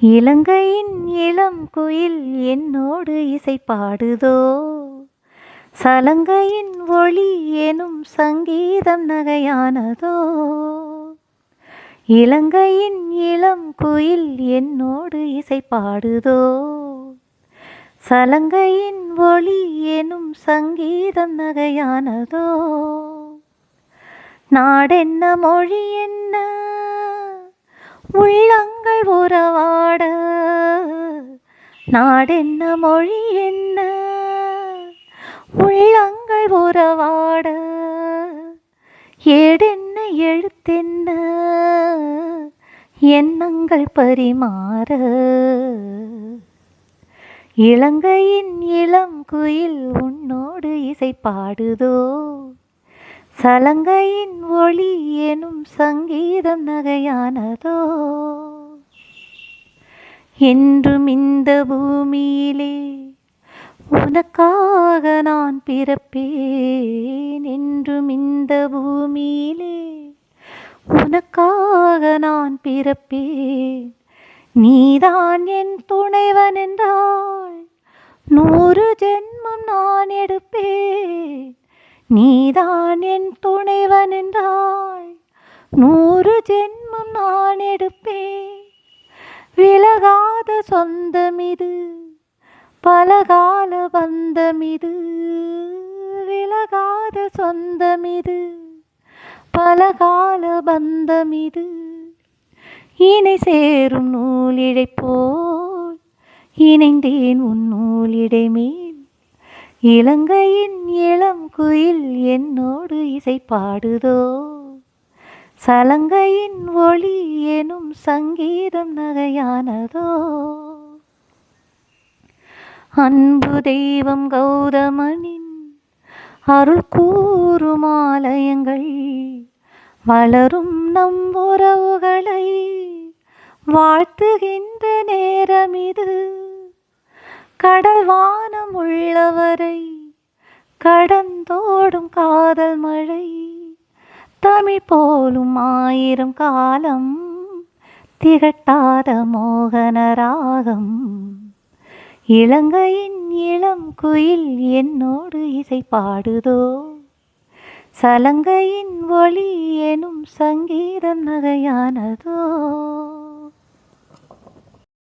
இலங்கையின் இளம் குயில் என்னோடு இசை பாடுதோ சலங்கையின் ஒளி எனும் சங்கீதம் நகையானதோ? இலங்கையின் இளம் குயில் என்னோடு இசை பாடுதோ சலங்கையின் ஒளி எனும் சங்கீதம் நகையானதோ? நாடென்ன மொழி என்ன உள்ளங்கள் உறவாட. நாடென்ன மொழி என்ன? உள்ளங்கள் உறவாட. ஏடென்ன எழுத்தென்ன? எண்ணங்கள் பரிமாற. இலங்கையின் இளம் குயில் உன்னோடு இசை பாடுதோ சலங்கையின் ஒளி எனும் சங்கீதம் நகையானதோ? என்றும் இந்த பூமியிலே உனக்காக நான் பிறப்பேன். என்றும் இந்த பூமியிலே உனக்காக நான் பிறப்பேன். நீதான் என் துணைவன் என்றால் நூறு ஜென்மம் நான் எடுப்பேன். நீதான் என் துணைவன் என்றால் நூறு ஜென்மம் நான் எடுப்பேன். விலகாத சொந்தமிது பலகால பந்தமிது. விலகாத சொந்தமிது பலகால பந்தமிது. இணை சேரும் நூலிழை போல் இணைந்தேன் உன் நூலிடைமே இலங்கையின் இளம் குயில் என்னோடு இசை பாடுதோ? சலங்கையின் ஒளி எனும் சங்கீதம் நகையானதோ? அன்பு தெய்வம் கௌதமனின் அருள் கூறும் ஆலயங்கள் வளரும் நம் உறவுகளை வாழ்த்துகின்ற நேரம் இது. கடல் வானம் உள்ளவரை கடந்தோடும் காதல் மழை தமிழ் போலும் ஆயிரம் காலம் திகட்டாத மோகன ராகம். இலங்கையின் இளம் குயில் என்னோடு இசை பாடுதோ? சலங்கையின் ஒளி எனும் சங்கீதம் நகையானதோ?